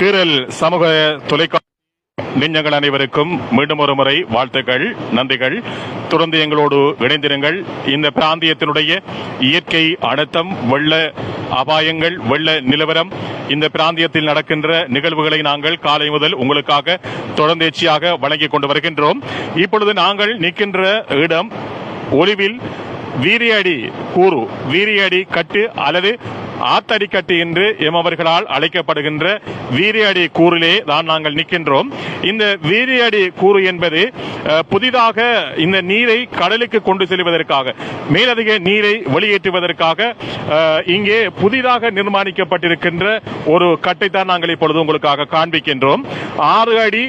கீரல் சமூக தொலைக்காட்சி நெஞ்சங்கள் அனைவருக்கும் மீண்டும் ஒரு முறை வாழ்த்துக்கள் நன்றிகள். தொடர்ந்து எங்களோடு இணைந்திருங்கள். இந்த பிராந்தியத்தினுடைய இயற்கை அழுத்தம் வெள்ள அபாயங்கள் வெள்ள நிலவரம் இந்த பிராந்தியத்தில் நடக்கின்ற நிகழ்வுகளை நாங்கள் காலை முதல் உங்களுக்காக தொடர்ந்தேர்ச்சியாக வழங்கிக் கொண்டு வருகின்றோம். இப்பொழுது நாங்கள் நிற்கின்ற இடம் ஒளிவில் வீரியடி கூறு வீரியடி கட்டு அல்லது ஆத்தடி கட்டு என்று எமவர்களால் அழைக்கப்படுகின்ற வீரியடி கூறிலே தான் நாங்கள் நிற்கின்றோம். இந்த வீரியடி கூறு என்பது புதிதாக இந்த நீரை கடலுக்கு கொண்டு செல்வதற்காக மேலதிக நீரை வெளியேற்றுவதற்காக இங்கே புதிதாக நிர்மாணிக்கப்பட்டிருக்கின்ற ஒரு கட்டை தான் நாங்கள் இப்பொழுது உங்களுக்காக காண்பிக்கின்றோம். ஆறு அடி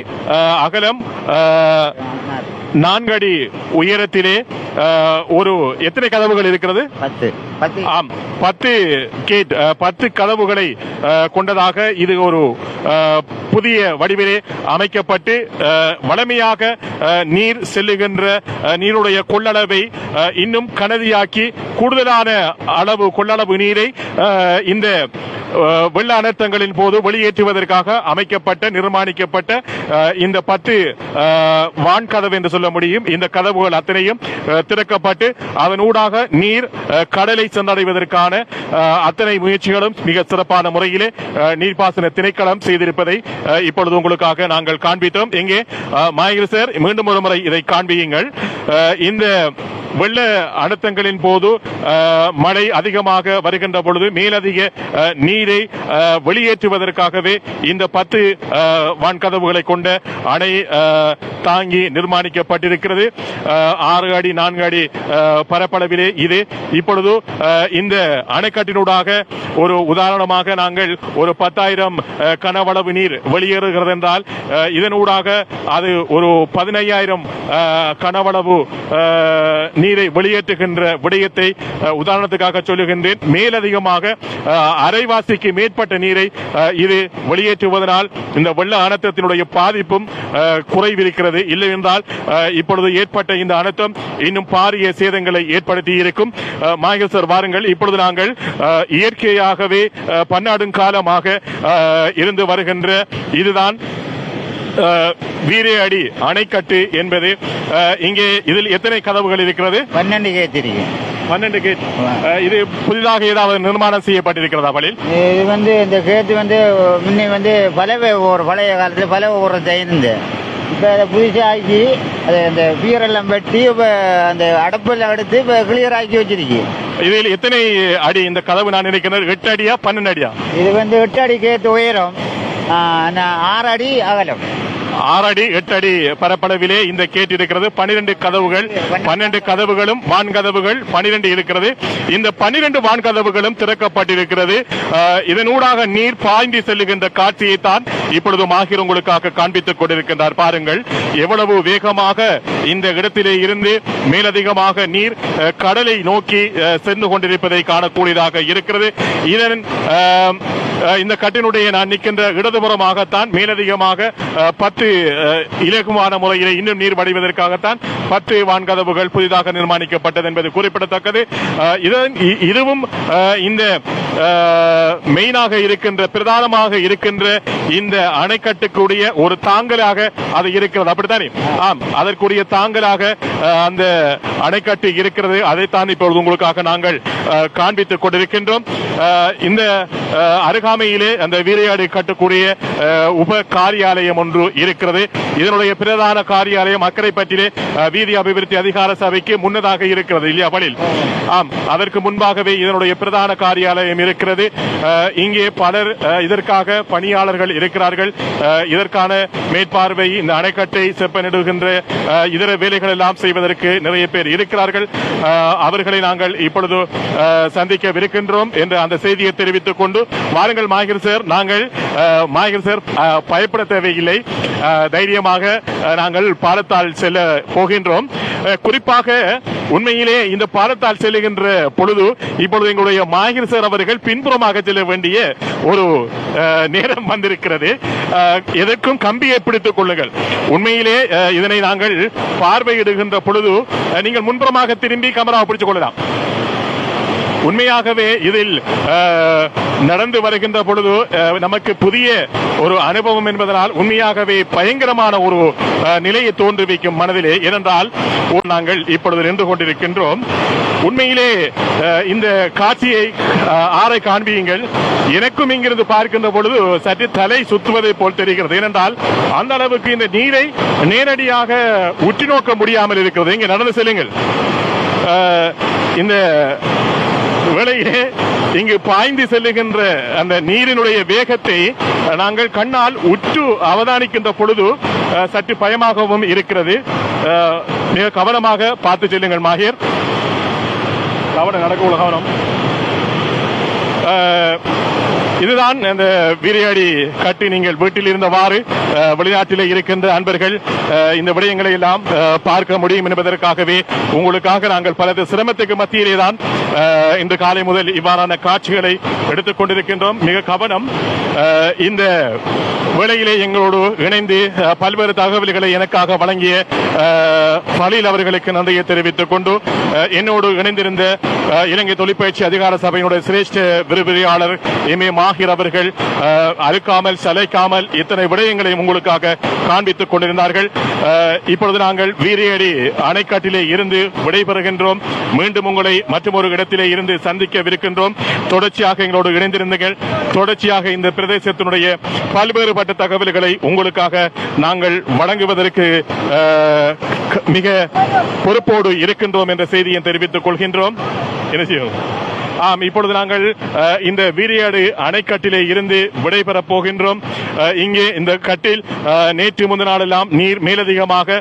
அகலம் நான்கு அடி உயரத்திலே ஒரு எத்தனை கதவுகள் இருக்கிறது? பத்து. பத்து. ஆம் பத்து கேட் பத்து கதவுகளை கொண்டதாக இது ஒரு புதிய வடிவிலே அமைக்கப்பட்டு வளமையாக நீர் செல்லுகின்ற நீருடைய கொள்ளளவை இன்னும் கனதியாக்கி கூடுதலான அளவு கொள்ளளவு நீரை இந்த வெள்ள அனர்த்தங்களின் போது வெளியேற்றுவதற்காக அமைக்கப்பட்ட நிர்மாணிக்கப்பட்ட இந்த பத்து வான்கதவு என்று சொல்ல முடியும். இந்த கதவுகள் அத்தனையும் திறக்கப்பட்டு அதன் ஊடாக நீர் கடலை சென்றடைவதற்கான அத்தனை முயற்சிகளும் மிக சிறப்பான முறையிலே நீர்ப்பாசன திணைக்களம் செய்திருப்பதை இப்பொழுது உங்களுக்காக நாங்கள் காண்பித்தோம். எங்கே அஹ், மாயகிரி சார் மீண்டும் ஒரு முறை இதை காண்பியுங்கள். இந்த வெள்ள அழுத்தங்களின் போது மழை அதிகமாக வருகின்ற பொழுது மேலதிக நீரை வெளியேற்றுவதற்காகவே இந்த பத்து வான்கதவுகளை கொண்ட அணை தாங்கி நிர்மாணிக்கப்பட்டிருக்கிறது. ஆறு அடி நான்கு அடி பரப்பளவிலே இது. இப்பொழுது இந்த அணைக்கட்டினூடாக ஒரு உதாரணமாக நாங்கள் ஒரு பத்தாயிரம் கனவளவு நீர் வெளியேறுகிறது என்றால் இதனூடாக அது ஒரு பதினையாயிரம் கனவளவு நீரை வெளியேற்றுகின்ற விடயத்தை உதாரணத்துக்காக சொல்லுகின்றேன். மேலதிகமாக அரைவாசிக்கு மேற்பட்ட நீரை இது வெளியேற்றுவதனால் இந்த வெள்ள அனர்த்தத்தினுடைய பாதிப்பும் குறைவிருக்கிறது. இல்லை என்றால் இப்பொழுது ஏற்பட்ட இந்த அனர்த்தம் இன்னும் பாரிய சேதங்களை ஏற்படுத்தி இருக்கும் மாயல் சார் வாருங்கள். இப்பொழுது நாங்கள் இயற்கையாகவே பன்னாடும் காலமாக இருந்து வருகின்ற இதுதான் வீரேஅடி அணைக்கட்டு என்பது இங்கே இதில் எத்தனை கதவுகள் இருக்கிறது? பன்னெண்டு கேத்திருக்கேன் பன்னெண்டு கேட் இது புதிதாக ஏதாவது நிர்மாணம் செய்யப்பட்டிருக்கிறதா வழியில் இது வந்து இந்த கேத்து வந்து முன்னே வந்து பலவை ஒரு பழைய காலத்தில் பலவை ஓடுறது இருந்து. இப்போ அதை புதுசாக ஆக்கி அதை அந்த பீரெல்லாம் வெட்டி இப்போ அந்த அடப்பெல்லாம் எடுத்து இப்போ கிளியர் ஆக்கி வச்சிருக்கு. இதில் எத்தனை அடி இந்த கதவு நான் நினைக்கிறேன் எட்டு அடியா பன்னெண்டு அடியா? இது வந்து எட்டு அடி கேத்து உயரம். ஆ, நான் ஆறு அடி எட்டு அடி பரப்பளவிலே இந்த கேட் இருக்கிறது. பனிரெண்டு கதவுகள் பன்னெண்டு கதவுகளும் வான் கதவுகள் பனிரெண்டு இருக்கிறது. இந்த பனிரெண்டு வான் கதவுகளும் திறக்கப்பட்டிருக்கிறது. இதனூடாக நீர் பாய்ந்து செல்லுகின்ற காட்சியை தான் இப்பொழுது மாஹிர் உங்களுக்காக காண்பித்துக் கொண்டிருக்கின்றார். பாருங்கள் எவ்வளவு வேகமாக இந்த இடத்திலே இருந்து மேலதிகமாக நீர் கடலை நோக்கி சென்று கொண்டிருப்பதை காணக்கூடியதாக இருக்கிறது. இதன் இந்த கட்டினுடைய நான் நிற்கின்ற இடதுபுறமாகத்தான் மேலதிகமாக பத்து பத்து இலகுவான முறையில் இன்னும் நீர் வடிவதற்காகத்தான் பத்து வான்கதவுகள் புதிதாக நிர்மாணிக்கப்பட்டது என்பது குறிப்பிடத்தக்கது. இதன் இதுவும் இந்த மெயினாக இருக்கின்ற பிரதானமாக இருக்கின்ற இந்த அணைக்கட்டுக்குரிய ஒரு தாங்கலாக அது இருக்கிறது. அப்படித்தானே? ஆம் அதற்குரிய தாங்கலாக அஹ், அந்த அணைக்கட்டு இருக்கிறது. அதைத்தான் இப்பொழுது உங்களுக்காக நாங்கள் காண்பித்துக் கொண்டிருக்கின்றோம். இந்த அருகாமையிலே அந்த வீரையாடு கட்டக்கூடிய உப காரியாலயம் ஒன்று இருக்கு இருக்கிறது இதனுடைய பிரதான காரியாலயம் அக்கரைப்பட்டிலே வீதி அபிவிருத்தி அதிகார சபைக்கு முன்னதாக இருக்கிறது. இல்லையா பலில்? ஆம் அதற்கு முன்பாகவே இதனுடைய பிரதான காரியாலயம் இருக்கிறது. இங்கே பலர் இதற்காக பணியாளர்கள் இருக்கிறார்கள். இதற்கான மேற்பார்வை இந்த அணைக்கட்டை செப்பனிடுகின்ற இதர வேலைகள் எல்லாம் செய்வதற்கு நிறைய பேர் இருக்கிறார்கள். அவர்களை நாங்கள் இப்பொழுது சந்திக்கவிருக்கின்றோம் என்று அந்த செய்தியை தெரிவித்துக் கொண்டு வாருங்கள் மாகிர் சார் நாங்கள் மாகிர் சார் பயப்பட தேவையில்லை. தைரியமாக நாங்கள் பாலத்தால் செல்ல போகின்றோம். அஹ், குறிப்பாக உண்மையிலே இந்த பாலத்தால் செல்லுகின்ற பொழுது இப்பொழுது எங்களுடைய மாகிர் சார் அவர்கள் பின்புறமாக செல்ல வேண்டிய ஒரு அஹ், நேரம் வந்திருக்கிறது. அஹ், எதற்கும் கம்பியை பிடித்துக் கொள்ளுங்கள். உண்மையிலே அஹ், இதனை நாங்கள் பார்வையிடுகின்ற பொழுது நீங்கள் முன்புறமாக திரும்பி கமராவை பிடித்துக் கொள்ளலாம். உண்மையாகவே இதில் நடந்து வருகின்ற பொழுது நமக்கு புதிய ஒரு அனுபவம் என்பதனால் உண்மையாகவே பயங்கரமான ஒரு நிலையை தோன்றுவிக்கும் மனதிலே ஏனென்றால் ஓ- நாங்கள் இப்பொழுது நின்று கொண்டிருக்கின்றோம். உண்மையிலே இந்த காட்சியை ஆரை காண்பியுங்கள் எனக்கும் இங்கிருந்து பார்க்கின்ற பொழுது சற்று தலை சுத்துவதை போல் தெரிகிறது. ஏனென்றால் அந்த அளவுக்கு இந்த நீரை நேரடியாக உற்று நோக்க முடியாமல் இருக்கிறது. இங்கே நடந்து செல்லுங்கள். இந்த வேளையிலே இங்கு பாய்ந்து செல்லுகின்ற அந்த நீரினுடைய வேகத்தை நாங்கள் கண்ணால் உற்று அவதானிக்கின்ற பொழுது சற்று பயமாகவும் இருக்கிறது. மிக கவனமாக பார்த்து செல்லுங்கள் மாஹிர். கவனம் நடக்க உள்ள கவனம். இதுதான் அந்த வீரையாடி கட்டி நீங்கள் வீட்டில் இருந்தவாறு வெளிநாட்டிலே இருக்கின்ற அன்பர்கள் இந்த விடயங்களை எல்லாம் பார்க்க முடியும் என்பதற்காகவே உங்களுக்காக நாங்கள் பலது சிரமத்துக்கு மத்தியிலே தான் இந்த இன்று காலை முதல் இவ்வாறான காட்சிகளை எடுத்துக் கொண்டிருக்கின்றோம். மிக கவனம் இந்த வேளையிலே எங்களோடு இணைந்து பல்வேறு தகவல்களை எனக்காக வழங்கிய பலில் அவர்களுக்கு நன்றியை தெரிவித்துக் கொண்டு என்னோடு இணைந்திருந்த இலங்கை தொழிற்பயிற்சி அதிகார சபையினுடைய சிரேஷ்ட விரிவுரையாளர் எம் ஏ மாஹிர் அவர்கள் அஹ், இத்தனை விடயங்களையும் உங்களுக்காக காண்பித்துக் கொண்டிருந்தார்கள். இப்பொழுது நாங்கள் வீரியடி அணைக்காட்டிலே இருந்து விடைபெறுகின்றோம். மீண்டும் உங்களை மற்றும் ஒரு இடத்திலே இருந்து சந்திக்கவிருக்கின்றோம். தொடர்ச்சியாக எங்களோடு இணைந்திருந்தீர்கள். தொடர்ச்சியாக இந்த பிரதேசத்தினுடைய பல்வேறுபட்ட தகவல்களை உங்களுக்காக நாங்கள் வழங்குவதற்கு மிக பொறுப்போடு இருக்கின்றோம் என்ற செய்தியை தெரிவித்துக் கொள்கின்றோம். என்ன செய்யும் ஆம் இப்பொழுது நாங்கள் இந்த வீரியாடு அணைக்கட்டிலே இருந்து விடைபெறப் போகின்றோம். இங்கே இந்த கட்டில் நேற்று முந்தின நாளெல்லாம் நீர் மேலதிகமாக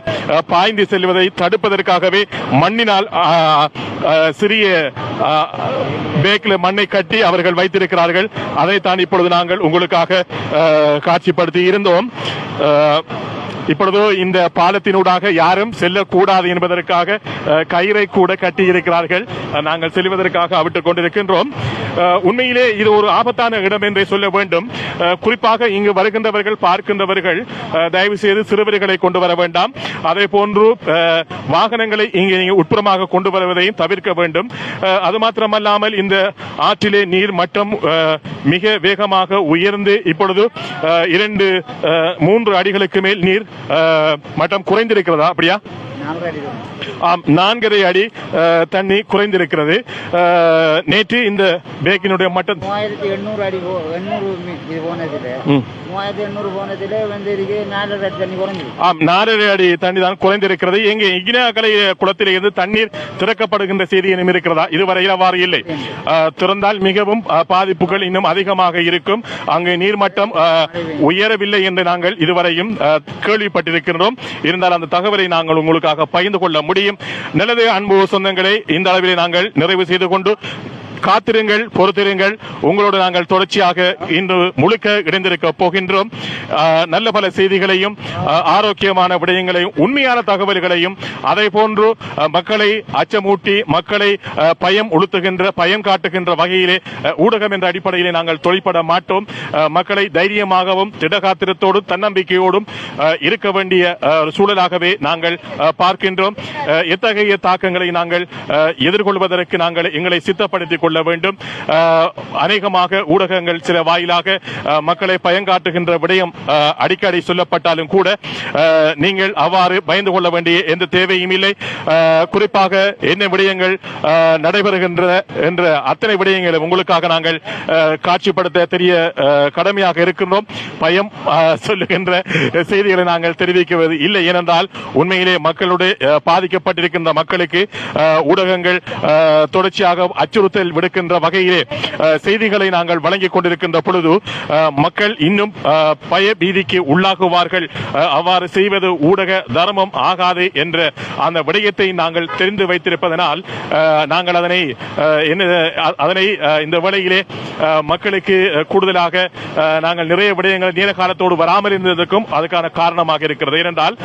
பாய்ந்து செல்வதை தடுப்பதற்காகவே மண்ணினால் சிறிய பேக்கில் மண்ணை கட்டி அவர்கள் வைத்திருக்கிறார்கள். அதைத்தான் இப்பொழுது நாங்கள் உங்களுக்காக காட்சிப்படுத்தி இருந்தோம். இப்பொழுது இந்த பாலத்தினூடாக யாரும் செல்லக்கூடாது என்பதற்காக கயிறை கூட கட்டி இருக்கிறார்கள் நாங்கள் செல்வதற்காக அவிட்டுக் கொண்டிருக்கின்றோம். உண்மையிலே இது ஒரு ஆபத்தான இடம் என்றே சொல்ல வேண்டும். குறிப்பாக இங்கு வருகின்றவர்கள் பார்க்கின்றவர்கள் தயவு செய்து சிறுவர்களை கொண்டு வர வேண்டாம். அதே போன்று வாகனங்களை இங்கே இங்கே உட்புறமாக கொண்டு வருவதையும் தவிர்க்க வேண்டும். அது மாத்திரமல்லாமல் இந்த ஆற்றிலே நீர் மட்டம் மிக வேகமாக உயர்ந்து இப்பொழுது இரண்டு மூன்று அடிகளுக்கு மேல் நீர் மட்டம் குறைந்திருக்கிறதா? அப்படியா? ஆம் நான்கரை அடி தண்ணி குறைந்திருக்கிறது. நேற்று இந்த பேக்கினுடைய மட்டம் மூவாயிரத்தி எண்ணூறு அடி எண்ணூறு இது போனதுல. மூவாயிரத்தி எண்ணூறு போனதுல வந்து இருக்கு நாலரை அடி தண்ணி குறைஞ்சிருக்கு ஆம் நாலரை அடி தண்ணி தான் குறைந்திருக்கிறது. எங்கே இகினாக்கலை குளத்தில் இருந்து தண்ணீர் திறக்கப்படுகின்ற செய்தி இனம் இருக்கிறதா? இதுவரையில் அவ்வாறு இல்லை. திறந்தால் மிகவும் பாதிப்புகள் இன்னும் அதிகமாக இருக்கும். அங்கு நீர்மட்டம் உயரவில்லை என்று நாங்கள் இதுவரையும் கேள்விப்பட்டிருக்கின்றோம். இருந்தால் அந்த தகவலை நாங்கள் உங்களுக்காக பகிர்ந்து கொள்ள முடியும். நல்லது அன்பு சொந்தங்களை இந்த அளவிலே நாங்கள் நிறைவு செய்து கொண்டு காத்திருங்கள் பொறுத்திருங்கள். உங்களோடு நாங்கள் தொடர்ச்சியாக இன்று முழுக்க இணைந்திருக்க போகின்றோம். நல்ல பல செய்திகளையும் ஆரோக்கியமான விடயங்களையும் உண்மையான தகவல்களையும் அதே போன்று மக்களை அச்சமூட்டி மக்களை பயம் உளுத்துகின்ற பயம் காட்டுகின்ற வகையிலே ஊடகம் என்ற அடிப்படையிலே நாங்கள் தொழிற்பட மாட்டோம். மக்களை தைரியமாகவும் திடகாத்திரத்தோடும் தன்னம்பிக்கையோடும் இருக்க வேண்டிய ஒரு சூழலாகவே நாங்கள் பார்க்கின்றோம். எத்தகைய தாக்கங்களை நாங்கள் எதிர்கொள்வதற்கு நாங்கள் எங்களை சித்தப்படுத்திக் கொள்ள வேண்டும். அநேகமாக ஊடகங்கள் சில வாயிலாக மக்களை பயங்காட்டுகின்ற விடயம் அடிக்கடி சொல்லப்பட்டாலும் கூட நீங்கள் அவ்வாறு பயந்து கொள்ள வேண்டிய எந்த தேவையும் இல்லை. குறிப்பாக என்ன விடயங்கள் நடைபெறுகின்ற என்ற அத்தனை விடயங்களை உங்களுக்காக நாங்கள் காட்சிப்படுத்த தெரிய கடமையாக இருக்கின்றோம். பயம் சொல்லுகின்ற செய்திகளை நாங்கள் தெரிவிக்குவது இல்லை ஏனென்றால் உண்மையிலே மக்களுடைய பாதிக்கப்பட்டிருக்கின்ற மக்களுக்கு ஊடகங்கள் தொடர்ச்சியாக அச்சுறுத்தல் விடுக்கின்ற வகையிலே செய்திகளை நாங்கள் வழங்கிக் கொண்டிருக்கின்ற பொழுது மக்கள் இன்னும் பயபீதிக்கு பய பீதிக்கு உள்ளாகுவார்கள் அவ்வாறு செய்வது ஊடக தர்மம் ஆகாது என்ற அந்த விடயத்தை நாங்கள் தெரிந்து வைத்திருப்பதனால் நாங்கள் அதனை என்ன அதனை இந்த வேளையிலே மக்களுக்கு கூடுதலாக நாங்கள் நிறைய விடயங்கள் நீண்ட காலத்தோடு வராமல் இருந்ததற்கும் அதுக்கான காரணமாக இருக்கிறது. ஏனென்றால்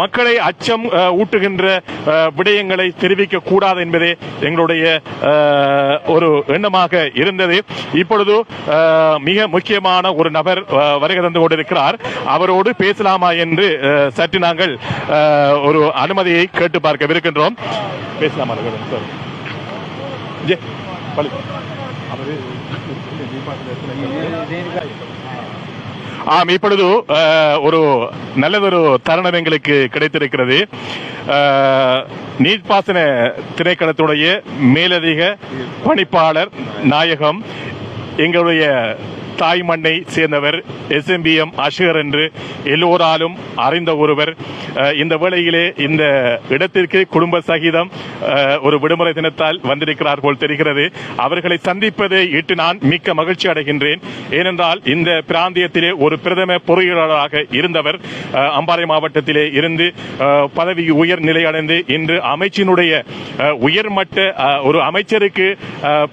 மக்களை அச்சம் ஊட்டுகின்ற விடயங்களை தெரிவிக்க கூடாது என்பதே எங்களுடைய ஒரு எண்ணமாக இருந்தது. இப்பொழுது மிக முக்கியமான ஒரு நபர் வருகை தந்து கொண்டிருக்கிறார். அவரோடு பேசலாமா என்று சற்று நாங்கள் ஒரு அனுமதியை கேட்டு பார்க்கவிருக்கின்றோம். பேசலாமா சார்? ஜே ஆம் இப்பொழுது ஒரு நல்லதொரு தருணம் எங்களுக்கு கிடைத்திருக்கிறது. நீர்ப்பாசன திரைக்களத்துடைய மேலதிக பணிப்பாளர் நாயகம் எங்களுடைய தாய் மண்ணை சேர்ந்தவர் எஸ்எம்பிஎம் அஷர் என்று எல்லோராலும் அறிந்த ஒருவர். இந்த வேளையிலே இந்த இடத்திற்கு குடும்ப சகிதம் ஒரு விடுமுறை தினத்தால் வந்திருக்கிறார் போல் தெரிகிறது. அவர்களை சந்திப்பதை இட்டு நான் மிக்க மகிழ்ச்சி அடைகின்றேன். ஏனென்றால் இந்த பிராந்தியத்திலே ஒரு பிரதம பொறியியலாளராக இருந்தவர் அம்பாறை மாவட்டத்திலே இருந்து பதவி உயர் நிலையடைந்து இன்று அமைச்சினுடைய உயர்மட்ட ஒரு அமைச்சருக்கு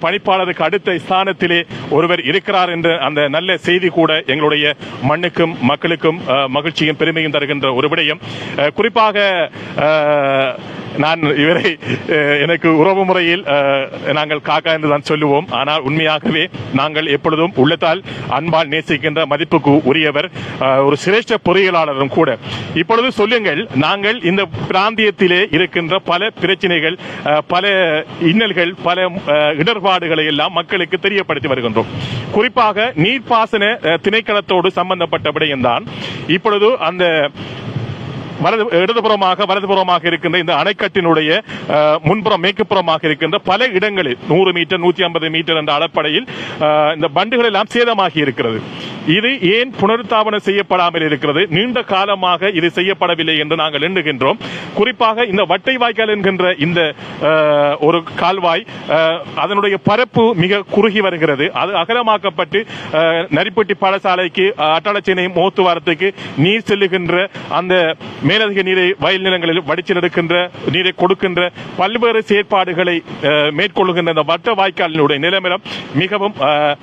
பணிப்பாளருக்கு அடுத்த ஸ்தானத்திலே ஒருவர் இருக்கிறார் என்ற அந்த நல்ல செய்தி கூட எங்களுடைய மண்ணுக்கும் மக்களுக்கும் மகிழ்ச்சியும் பெருமையும் தருகின்ற ஒரு விடயம். குறிப்பாக நான் இவரை எனக்கு உறவு முறையில் நாங்கள் காக்கா என்று தான் சொல்லுவோம். ஆனால் உண்மையாகவே நாங்கள் எப்பொழுதும் உள்ளத்தால் அன்பால் நேசிக்கின்ற மதிப்புக்கு உரியவர் ஒரு சிரேஷ்ட பொறியியலாளரும் கூட. இப்பொழுது சொல்லுங்கள் நாங்கள் இந்த பிராந்தியத்திலே இருக்கின்ற பல பிரச்சனைகள் பல இன்னல்கள் பல இடர்பாடுகளை எல்லாம் மக்களுக்கு தெரியப்படுத்தி வருகின்றோம். குறிப்பாக நீர்ப்பாசன திணைக்களத்தோடு சம்பந்தப்பட்ட விடயம்தான். இப்பொழுது அந்த வலது இடதுபுறமாக வலதுபுறமாக இருக்கின்ற இந்த அணைக்கட்டினுடைய முன்புறம் மேற்குப்புறமாக இருக்கின்ற பல இடங்களில் நூறு மீட்டர் நூத்தி ஐம்பது மீட்டர் என்ற அளப்படையில் இந்த பண்டுகள் எல்லாம் சேதமாகி இருக்கிறது. இது ஏன் புனருத்தாபனம் செய்யப்படாமல் இருக்கிறது? நீண்ட காலமாக இது செய்யப்படவில்லை என்று நாங்கள் எண்ணுகின்றோம். குறிப்பாக இந்த வட்டை வாய்க்கால் என்கின்ற இந்த ஒரு கால்வாய் அதனுடைய பரப்பு மிக குறுகி வருகிறது. அது அகலமாக்கப்பட்டு நரிப்பட்டி பாடசாலைக்கு அட்டாளச்சேனை மோத்துவாரத்துக்கு நீர் செல்லுகின்ற அந்த மேலதிக நீரை வயல் நிலங்களில் வடிச்சு எடுக்கின்ற நீரை கொடுக்கின்ற பல்வேறு செயற்பாடுகளை அஹ், மேற்கொள்ளுகின்ற இந்த வட்ட வாய்க்காலினுடைய நிலமரம் மிகவும் அஹ்,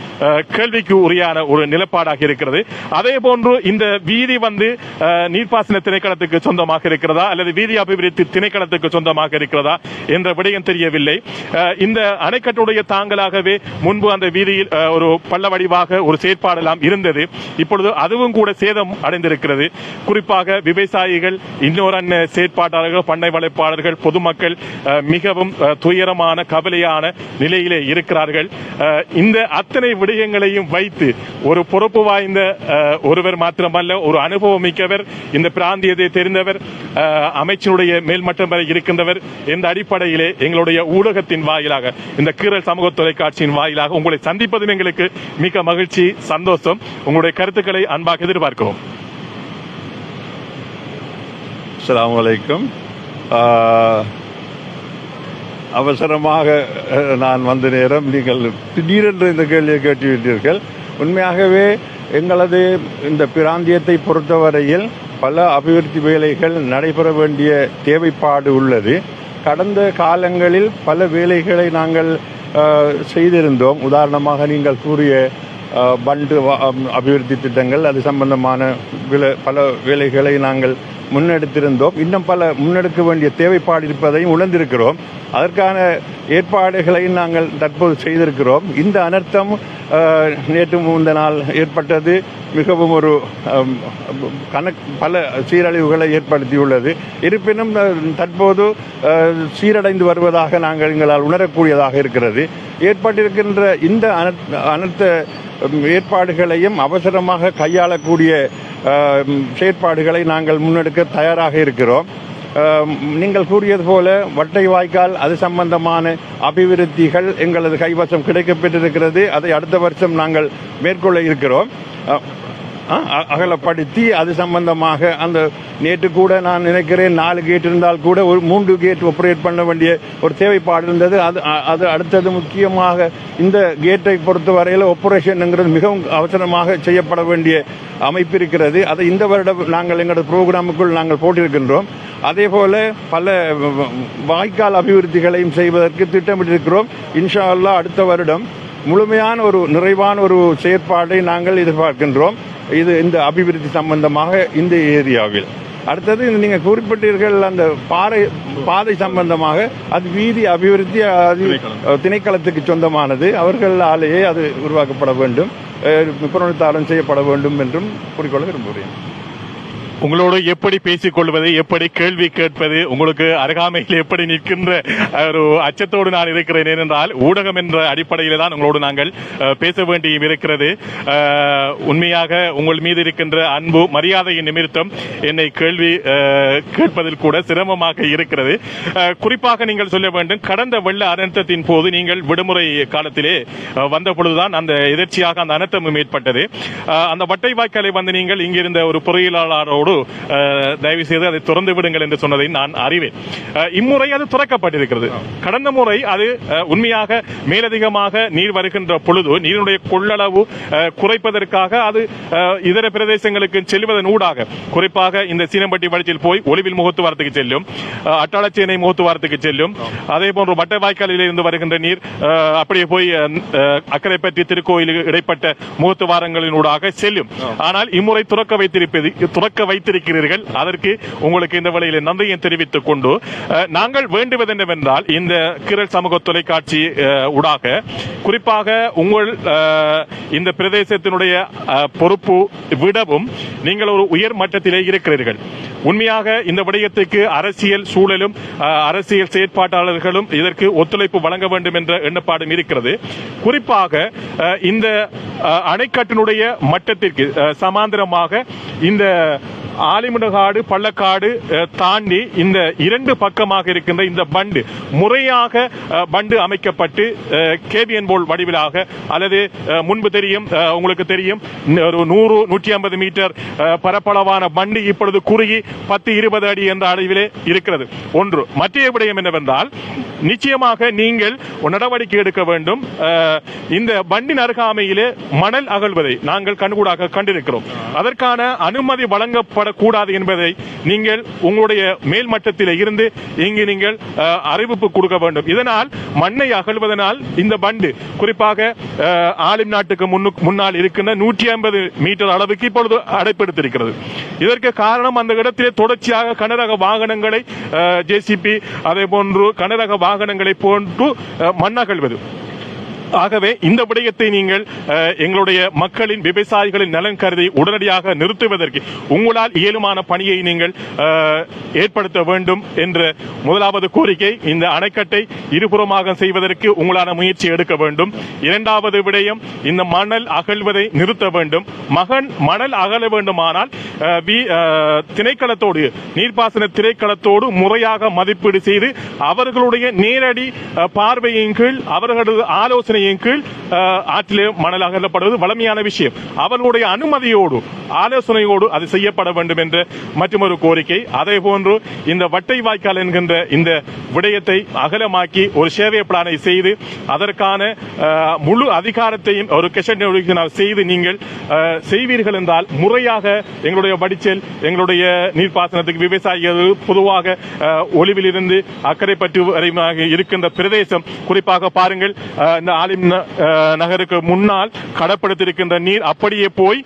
கேள்விக்கு உரியான ஒரு நிலப்பாடு தயாராக இருக்கிறது. அதே போன்று இந்த வீதி வந்து நீர்ப்பாசன திணைக்களத்துக்கு சொந்தமாக இருக்கிறதா? அல்லது வீதி அபிவிருத்தி திணைக்களத்துக்கு சொந்தமாக இருக்கிறதா? என்ற விடயம் தெரியவில்லை. இந்த அணைக்கட்டுடைய தாங்களாகவே முன்பு அந்த வீதியில் ஒரு பள்ள வடிவாக ஒரு செயற்பாடெல்லாம் இருந்தது. இப்பொழுது அதுவும் கூட சேதம் அடைந்திருக்கிறது. குறிப்பாக விவசாயிகள் இன்னொரு அன்ன செயற்பாட்டாளர்கள் பண்ணை வளைப்பாளர்கள் பொதுமக்கள் மிகவும் துயரமான கவலையான நிலையிலே இருக்கிறார்கள். இந்த அத்தனை விடயங்களையும் வைத்து ஒரு பொறுப்பு வாய்ந்த ஒருவர் மாத்திரமல்ல ஒரு அனுபவம் மிக்கவர் இந்த பிராந்தியத்தை தெரிந்தவர் அஹ், மேல்மட்டம் வரை இருக்கின்றவர் என்ற அடிப்படையிலே எங்களுடைய ஊடகத்தின் வாயிலாக இந்த கீரல் சமூக தொலைக்காட்சியின் வாயிலாக உங்களை சந்திப்பதும் எங்களுக்கு மிக மகிழ்ச்சி சந்தோஷம். உங்களுடைய கருத்துக்களை அன்பாக எதிர்பார்க்கிறோம். அஸ்ஸலாமு அவசரமாக நான் வந்த நேரம் நீங்கள் திடீரென்று இந்த கேள்வியை கேட்டுவிட்டீர்கள் உண்மையாகவே எங்களது இந்த பிராந்தியத்தை பொறுத்தவரையில் பல அபிவிருத்தி வேலைகள் நடைபெற வேண்டிய தேவைப்பாடு உள்ளது. கடந்த காலங்களில் பல வேலைகளை நாங்கள் செய்திருந்தோம். உதாரணமாக நீங்கள் கூறிய பண்டு வா- அபிவிருத்தி திட்டங்கள் அது சம்பந்தமான பல வேலைகளை நாங்கள் முன்னெடுத்திருந்தோம். இன்னும் பல முன்னெடுக்க வேண்டிய தேவைப்பாடு இருப்பதையும் உணர்ந்திருக்கிறோம். அதற்கான ஏற்பாடுகளை நாங்கள் தற்போது செய்திருக்கிறோம். இந்த அனர்த்தம் நேற்று முந்த நாள் ஏற்பட்டது. மிகவும் ஒரு ஆம், கணக் பல சீரழிவுகளை ஏற்படுத்தியுள்ளது. இருப்பினும் தற்போது சீரடைந்து வருவதாக நாங்கள் எங்களால் உணரக்கூடியதாக இருக்கிறது. ஏற்பட்டிருக்கின்ற இந்த அனர்த்த அனர்த்த ஏற்பாடுகளையும் அவசரமாக கையாளக்கூடிய செயற்பாடுகளை நாங்கள் முன்னெடுக்க தயாராக இருக்கிறோம். நீங்கள் கூறியது போல வட்டை வாய்க்கால் அது சம்பந்தமான அபிவிருத்திகள் எங்களது கைவசம் கிடைக்கப்பெற்றிருக்கிறது. அதை அடுத்த வருஷம் நாங்கள் மேற்கொள்ள இருக்கிறோம். அகலப்படுத்தி அது சம்பந்தமாக அந்த நேற்று கூட நான் நினைக்கிறேன் நாலு கேட் இருந்தால் கூட ஒரு மூன்று கேட் ஆப்ரேட் பண்ண வேண்டிய ஒரு தேவைப்பாடு இருந்தது. அது அது அடுத்தது முக்கியமாக இந்த கேட்டை பொறுத்த வரையில் ஆபரேஷன்ங்கிறது மிகவும் அவசரமாக செய்யப்பட வேண்டிய அமைப்பு இருக்கிறது. அதை இந்த வருடம் நாங்கள் எங்களோட ப்ரோக்ராமுக்குள் நாங்கள் போட்டிருக்கின்றோம். அதே போல பல வ- வாய்க்கால் அபிவிருத்திகளையும் செய்வதற்கு திட்டமிட்டிருக்கிறோம். இன்ஷா அல்லாஹ் அடுத்த வருடம் முழுமையான ஒரு நிறைவான ஒரு செயற்பாடை நாங்கள் எதிர்பார்க்கின்றோம். இது இந்த அபிவிருத்தி சம்பந்தமாக இந்த ஏரியாவில். அடுத்தது இந்த நீங்க குறிப்பிட்டீர்கள் அந்த பாறை பாதை சம்பந்தமாக அது வீதி அபிவிருத்தி அது திணைக்களத்துக்கு சொந்தமானது. அவர்களாலேயே அது உருவாக்கப்பட வேண்டும். புனருத்தாரம் செய்யப்பட வேண்டும் என்றும் கூறிக்கொள்ள விரும்புகிறேன். உங்களோடு எப்படி பேசிக் கொள்வது எப்படி கேள்வி கேட்பது உங்களுக்கு அருகாமையில் எப்படி நிற்கின்ற ஒரு அச்சத்தோடு நான் இருக்கிறேன். ஏனென்றால் ஊடகம் என்ற அடிப்படையில் தான் உங்களோடு நாங்கள் பேச வேண்டியும் இருக்கிறது. உண்மையாக உங்கள் மீது இருக்கின்ற அன்பு மரியாதையின் நிமித்தம் என்னை கேள்வி கேட்பதில் கூட சிரமமாக இருக்கிறது. குறிப்பாக நீங்கள் சொல்ல வேண்டும் கடந்த வெள்ள அனர்த்தத்தின் போது நீங்கள் விடுமுறை காலத்திலே வந்தபொழுதுதான் வந்த பொழுதுதான் அந்த எதிர்ச்சியாக அந்த அனர்த்தமும் ஏற்பட்டது. அந்த வட்டை வாய்க்காலை வந்து நீங்கள் இங்கிருந்த ஒரு பொறியியலாளரோடு அஹ், தயவு செய்து அதை திறந்து விடுங்கள் என்று சொன்னதை நான் அறிவேன். இம்முறை அது திறக்கப்பட்டிருக்கிறது. கடந்த முறை அது உண்மையாக மேலதிகமாக நீர் வருகின்ற பொழுது நீரினுடைய கொள்ளளவு குறைப்பதற்காக அது இதர பிரதேசங்களுக்கு செல்வதன் ஊடாக குறிப்பாக இந்த சீனம்பட்டி வழிச்சில் போய் ஒளிவில் முகத்துவாரத்துக்கு செல்லும் அட்டாளச்சேனை முகத்துவாரத்துக்கு செல்லும் அதே போன்று வட்ட வாய்க்காலில் இருந்து வருகின்ற நீர் அப்படியே போய் அக்கரைப்பற்றி திருக்கோயிலுக்கு இடைப்பட்ட முகத்துவாரங்களினூடாக செல்லும். ஆனால் இம்முறை துறக்க வைத்திருப்பது துறக்க வைத்திருக்கிறீர்கள். அதற்கு உங்களுக்கு இந்த வழியில் நன்றியை தெரிவித்துக் கொண்டு நாங்கள் வேண்டுவது என்னவென்றால் இந்த கிரல் சமூக தொலைக்காட்சி ஊடாக குறிப்பாக உங்கள் இந்த பிரதேசத்தினுடைய பொறுப்பு விடவும் நீங்கள் ஒரு உயர் மட்டத்திலே இருக்கிறீர்கள். உண்மையாக இந்த விடயத்துக்கு அரசியல் சூழலும் அரசியல் செயற்பாட்டாளர்களும் இதற்கு ஒத்துழைப்பு வழங்க வேண்டும் என்ற எண்ணப்பாடும் இருக்கிறது. குறிப்பாக இந்த அணைக்கட்டினுடைய மட்டத்திற்கு சமாந்தரமாக இந்த ஆலிமுடகாடு பள்ளக்காடு தாண்டி இந்த இரண்டு பக்கமாக இருக்கின்ற இந்த பண்டு முறையாக பண்டு அமைக்கப்பட்டு கேபிஎன் போல் வடிவிலாக அல்லது முன்பு தெரியும் உங்களுக்கு தெரியும் ஒரு நூறு நூற்றி ஐம்பது மீட்டர் பரப்பளவான பண்டு இப்பொழுது குறுகி பத்து இருபது அடி என்ற அளவிலே இருக்கிறது. ஒன்று மற்ற விடயம் என்னவென்றால் நிச்சயமாக நீங்கள் நடவடிக்கை எடுக்க வேண்டும். இந்த பண்டின் அருகாமையிலே மணல் அகழ்வதை நாங்கள் கண்கூடாக கண்டிருக்கிறோம். அதற்கான அனுமதி வழங்கப்பட வரக்கூடாது என்பதை நீங்கள் உங்களுடைய மேல்மட்டத்தில் இருந்து இங்கு நீங்கள் அறிவிப்பு கொடுக்க வேண்டும். இதனால் மண்ணை அகழ்வதனால் இந்த பண்டு குறிப்பாக ஆலிம் நாட்டுக்கு முன்னால் இருக்கின்ற நூற்றி ஐம்பது மீட்டர் அளவுக்கு இப்பொழுது அடைப்படுத்திருக்கிறது. இதற்கு காரணம் அந்த இடத்திலே தொடர்ச்சியாக கனரக வாகனங்களை ஜேசிபி அதே போன்று கனரக வாகனங்களை போன்று மண் மண்ணகழ்வது ஆகவே இந்த விடயத்தை நீங்கள் எங்களுடைய மக்களின் விவசாயிகளின் நலன் கருதி உடனடியாக நிறுத்துவதற்கு உங்களால் இயலுமான பணியை நீங்கள் ஏற்படுத்த வேண்டும் என்ற முதலாவது கோரிக்கை. இந்த அணைக்கட்டை இருபுறமாக செய்வதற்கு உங்களான முயற்சி எடுக்க வேண்டும். இரண்டாவது விடயம் இந்த மணல் அகழ்வதை நிறுத்த வேண்டும். மகன் மணல் அகல வேண்டுமானால் திணைக்களத்தோடு நீர்ப்பாசன திணைக்களத்தோடு முறையாக மதிப்பீடு செய்து அவர்களுடைய நேரடி பார்வையின் கீழ் அவர்களது ஆலோசனை ஆலோசனையின் கீழ் அஹ், ஆற்றிலே மணல் அகலப்படுவது வளமையான விஷயம். அவர்களுடைய அனுமதியோடு ஆலோசனையோடு அது செய்யப்பட வேண்டும் என்ற மற்றொரு கோரிக்கை. அதே போன்று இந்த வட்டை வாய்க்கால் என்கின்ற இந்த விடயத்தை அகலமாக்கி ஒரு சேவை பிளானை செய்து அதற்கான முழு அதிகாரத்தையும் ஒரு கெஷன் செய்து நீங்கள் செய்வீர்கள் என்றால் முறையாக எங்களுடைய வடிச்சல் எங்களுடைய நீர்ப்பாசனத்துக்கு விவசாயிகள் பொதுவாக அஹ், ஒளிவில் இருந்து அக்கறை பற்றி இருக்கின்ற பிரதேசம். குறிப்பாக பாருங்கள் இந்த ஆலிம் நகருக்கு முன்னால் கடப்படுத்திருக்கின்ற நீர் அப்படியே போய்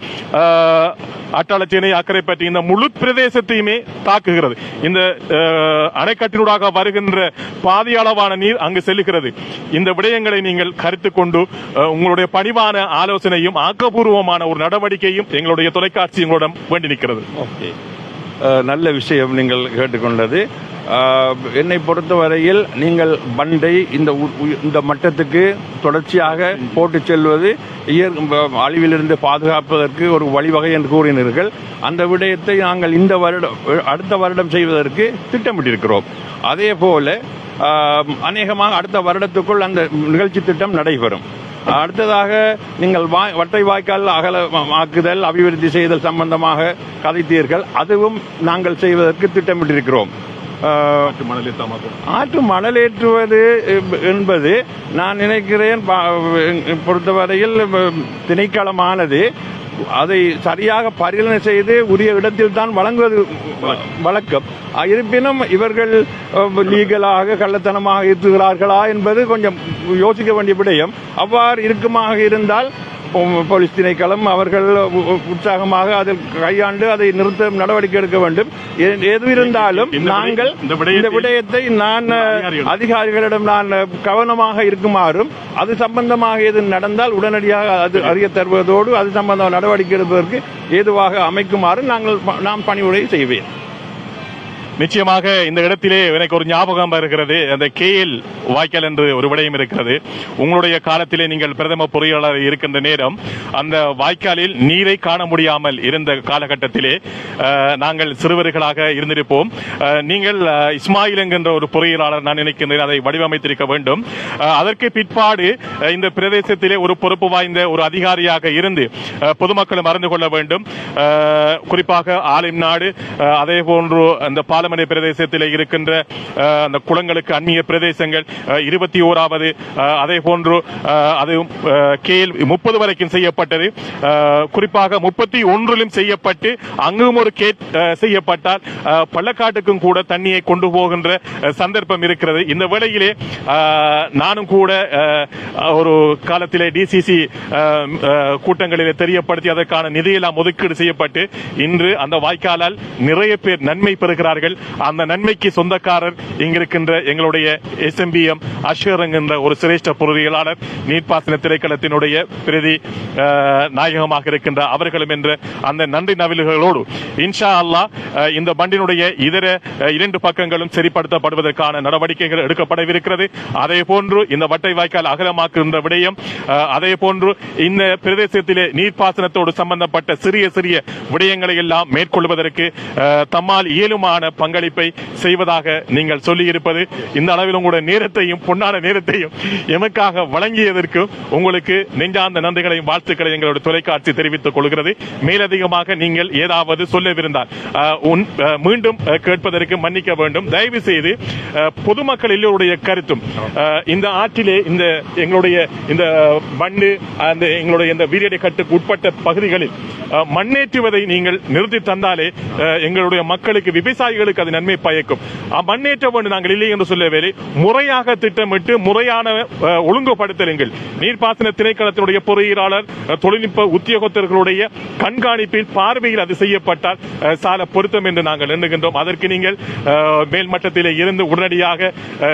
அட்டாளச்சேனை அக்கறை பற்றி இந்த முழு பிரதேசத்தையுமே தாக்குகிறது. இந்த அணைக்கட்டினூடாக வருகின்ற பாதி அளவான நீர் அங்கு செல்லுகிறது. இந்த விடயங்களை நீங்கள் கருத்து கொண்டு உங்களுடைய பணிவான ஆலோசனையும் ஆக்கப்பூர்வமான ஒரு நடவடிக்கையும் எங்களுடைய தொலைக்காட்சி எங்களிடம் வேண்டி நிற்கிறது. ஓகே. நல்ல விஷயம் நீங்கள் கேட்டுக்கொண்டது. என்னை பொறுத்தவரையில் நீங்கள் பண்டை இந்த இந்த மட்டத்துக்கு தொடர்ச்சியாக போட்டு செல்வது இயற் அழிவிலிருந்து பாதுகாப்பதற்கு ஒரு வழிவகை என்று கூறினீர்கள். அந்த விடயத்தை நாங்கள் இந்த வருடம் அடுத்த வருடம் செய்வதற்கு திட்டமிட்டிருக்கிறோம். அதே போல அநேகமாக அடுத்த வருடத்துக்குள் அந்த நிகழ்ச்சி திட்டம் நடைபெறும். அடுத்ததாக நீங்கள் வாய் வட்டை வாய்க்கால் அகலமாக்குதல் அபிவிருத்தி செய்தல் சம்பந்தமாக கதைத்தீர்கள். அதுவும் நாங்கள் செய்வதற்கு திட்டமிட்டிருக்கிறோம். ஆற்று மணலேற்றுவது என்பது நான் நினைக்கிறேன் பொறுத்தவரையில் திணைக்களமானது. அதை சரியாக பரிசீலனை செய்து உரிய இடத்தில் தான் வழங்குவது வழக்கம். இருப்பினும் இவர்கள் லீகலாக கள்ளத்தனமாக இருக்கிறார்களா என்பது கொஞ்சம் யோசிக்க வேண்டிய விடயம். அவ்வாறு இருக்குமாக இருந்தால் போலீஸ் திணைக்களம் அவர்கள் உற்சாகமாக அதில் கையாண்டு அதை நிறுத்த நடவடிக்கை எடுக்க வேண்டும் எது இருந்தாலும் நாங்கள் இந்த விடயத்தை- நான் அதிகாரிகள். அதிகாரிகளிடம் நான் கவனமாக இருக்குமாறும் அது சம்பந்தமாக எது நடந்தால் உடனடியாக அது அறிய தருவதோடு அது சம்பந்தமாக நடவடிக்கை எடுப்பதற்கு ஏதுவாக அமைக்குமாறு நாங்கள் நாம் பணிவுரை செய்வேன் நிச்சயமாக இந்த இடத்திலே எனக்கு ஒரு ஞாபகம் இருக்கிறது அந்த கேஎல் வாய்க்கால் என்று ஒரு விடயம் இருக்கிறது. உங்களுடைய காலத்திலே நீங்கள் பிரதம பொறியாளர் இருக்கின்ற நேரம் அந்த வாய்க்காலில் நீரை காண முடியாமல் இருந்த காலகட்டத்திலே நாங்கள் சிறுவர்களாக இருந்திருப்போம். நீங்கள் இஸ்மாயில் என்கின்ற ஒரு பொறியியலாளர் நான் நினைக்கின்றேன் அதை வடிவமைத்திருக்க வேண்டும். அதற்கு பிற்பாடு இந்த பிரதேசத்திலே ஒரு பொறுப்பு வாய்ந்த ஒரு அதிகாரியாக இருந்து பொதுமக்களும் அறிந்து கொள்ள வேண்டும். குறிப்பாக ஆலிம் நாடு அதே போன்று அந்த பாலமனை பிரதேசத்தில் இருக்கின்ற அந்த குளங்களுக்கு அந்நிய பிரதேசங்கள் இருபத்தி ஓராவது அதே போன்று அஹ், அது கேல் முப்பது வரைக்கும் செய்யப்பட்டது. குறிப்பாக முப்பத்தி ஒன்றிலும் செய்யப்பட்டு அங்கும் ஒரு கேட் செய்யப்பட்டால் பள்ளக்காட்டுக்கும் கூட தண்ணியை கொண்டு போகின்ற சந்தர்ப்பம் இருக்கிறது. இந்த வேளையிலே நானும் கூட ஒரு காலத்திலே டிசிசி கூட்டங்களிலே தெரியப்படுத்தி அதற்கான நிதியெல்லாம் ஒதுக்கீடு செய்யப்பட்டு இன்று அந்த வாய்க்காலால் நிறைய பேர் நன்மை பெறுகிறார்கள். அந்த நன்மைக்கு சொந்தக்காரர் இங்கிருக்கின்ற எங்களுடைய எஸ்எம்பிஎம் அஷர் என்கின்ற ஒரு சிரேஷ்ட பொருளியலாளர் நீர்ப்பாசன திரைக்களத்தினுடைய பிரதி நாயகமாக இருக்கின்ற அவர்களும் என்று அந்த நன்றி நவில்களோடு இன்ஷா அல்லா இந்த பண்டினுடைய இதர இரண்டு பக்கங்களும் சரிப்படுத்தப்படுவதற்கான நடவடிக்கைகள் எடுக்கப்படவிருக்கிறது. அதே போன்று இந்த வட்டை வாய்க்கால் அகலமாக்குகின்ற விடயம் அதே போன்று இந்த பிரதேசத்திலே நீர்ப்பாசனத்தோடு சம்பந்தப்பட்ட சிறிய சிறிய விடயங்களை எல்லாம் மேற்கொள்வதற்கு தம்மால் இயலுமான பங்களிப்பை செய்வதாக நீங்கள் சொல்லியிருப்பது. இந்த அளவில் உங்களுடைய நேரத்தையும் பொன்னான நேரத்தையும் எமக்காக வழங்கியதற்கு உங்களுக்கு நெஞ்சார்ந்த நன்றிகளையும் வாழ்த்துக்களை எங்களுடைய தொலைக்காட்சி தெரிவித்துக் கொள்கிறது. மேலதிகமாக நீங்கள் ஏதாவது சொல்லவிருந்தால் மீண்டும் கேட்பதற்கு மன்னிக்க வேண்டும். தயவு செய்து பொதுமக்கள் எல்லோருடைய கருத்தும் இந்த ஆற்றிலே இந்த எங்களுடைய இந்த மண்ணு அந்த எங்களுடைய இந்த வீரியடை கட்டுக்கு உட்பட்ட பகுதிகளில் மண்ணேற்றுவதை நீங்கள் நிறுத்தி தந்தாலே எங்களுடைய மக்களுக்கு விவசாயிகளுக்கு அது நன்மை பயக்கும். மண்ணேற்ற வேண்டும் நாங்கள் இல்லை என்று சொல்லவில்லை முறையாக திட்டமிட்டு முறையான ஒழுங்குபடுத்தலுங்கள். நீர்ப்பாசன திணைக்களத்தினுடைய பொறியியலாளர் தொழில்நுட்ப உத்தியோகத்தர்களுடைய கண்காணிப்பில் பார்வையில் அது செய்யப்பட்டால் சால பொருத்தம் என்று நாங்கள் எண்ணுகின்றோம். அதற்கு நீங்கள் மேல்மட்டத்திலே இருந்து உடனடியாக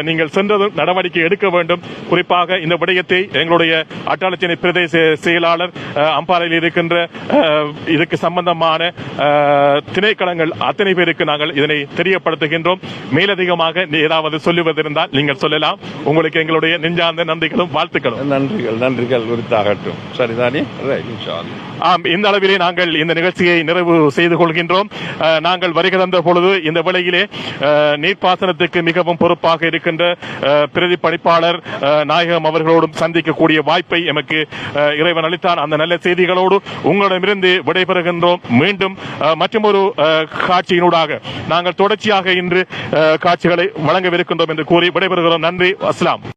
நீங்கள் சென்றதும் நடவடிக்கை எடுக்க வேண்டும். குறிப்பாக இந்த விடயத்தை எங்களுடைய அட்டாளச்சேனை பிரதேச செயலாளர் அம்பாறையில் இருக்கின்ற இதுக்கு சம்பந்தமான திணைக்களங்கள் அத்தனை பேருக்கு நாங்கள் இதனை தெரியப்படுத்துகின்றோம். மேலதிகமாக ஏதாவது சொல்லுவதிருந்தால் நீங்கள் சொல்லலாம். உங்களுக்கு எங்களுடைய நெஞ்சார்ந்த நன்றிகளும் வாழ்த்துக்களும். நன்றிகள் நன்றிகள் உரித்தாகட்டும். சரிதானே. ஆம் இந்த அளவிலே நாங்கள் இந்த நிகழ்ச்சியை நிறைவு செய்து கொள்கின்றோம். நாங்கள் வருகை தந்த பொழுது இந்த வேளையிலே நீர்ப்பாசனத்துக்கு மிகவும் பொறுப்பாக இருக்கின்ற பிரதி பணிப்பாளர் நாயகம் அவர்களோடும் சந்திக்கக்கூடிய வாய்ப்பை எமக்கு இறைவன் அளித்தான். அந்த நல்ல செய்திகளோடு உங்களிடமிருந்து விடைபெறுகின்றோம். மீண்டும் மற்றொரு காட்சியினூடாக நாங்கள் தொடர்ச்சியாக இன்று காட்சிகளை வழங்கவிருக்கின்றோம் என்று கூறி விடைபெறுகிறோம். நன்றி. அஸ்லாம்.